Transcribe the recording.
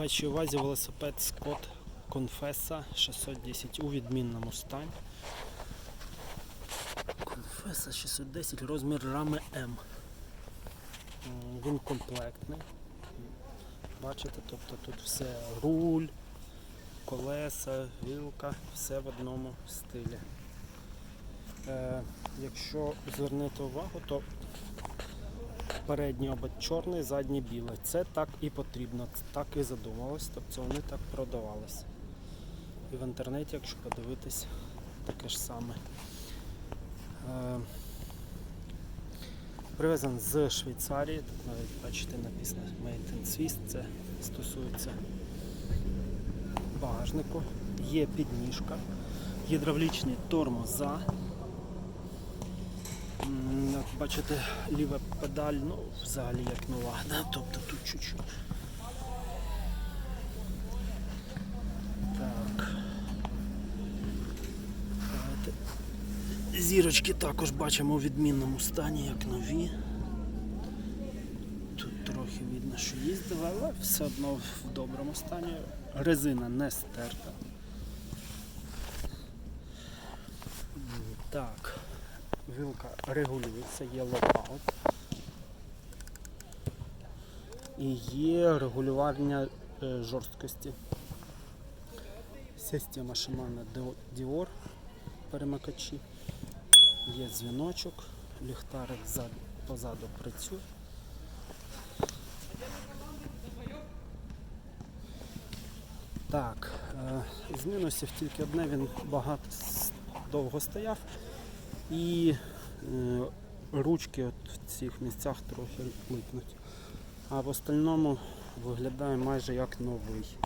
Вашій увазі велосипед Scott Confessa 610 у відмінному стані. Confessa 610, розмір рами М. Він комплектний. Бачите, тобто тут все руль, колеса, вілка, все в одному стилі. Е, якщо звернете увагу, то передній обод чорний, задній білий. Це так і потрібно, так і задумалось, тобто вони так продавались. І в інтернеті, якщо подивитись, таке ж саме. Е, Привезен з Швейцарії, тут навіть бачите написано Made in Swiss, це стосується багажнику. Є підніжка, гідравлічні тормоза. Як бачите, ліва педаль, ну, взагалі як нова, да? тобто тут чуть-чуть. Так. Зірочки також бачимо у відмінному стані, як нові. Тут трохи видно, що їздили, але все одно в доброму стані. Резина не стерта. Так. Вилка регулюється, є локаут. І є регулювання е, жорсткості. Система Shimano Dior перемикачі. Є дзвіночок, ліхтарик позаду працює. Так, е, з мінусів тільки одне, він багато довго стояв і е, ручки от в цих місцях трохи липнуть. А в остальному виглядає майже як новий.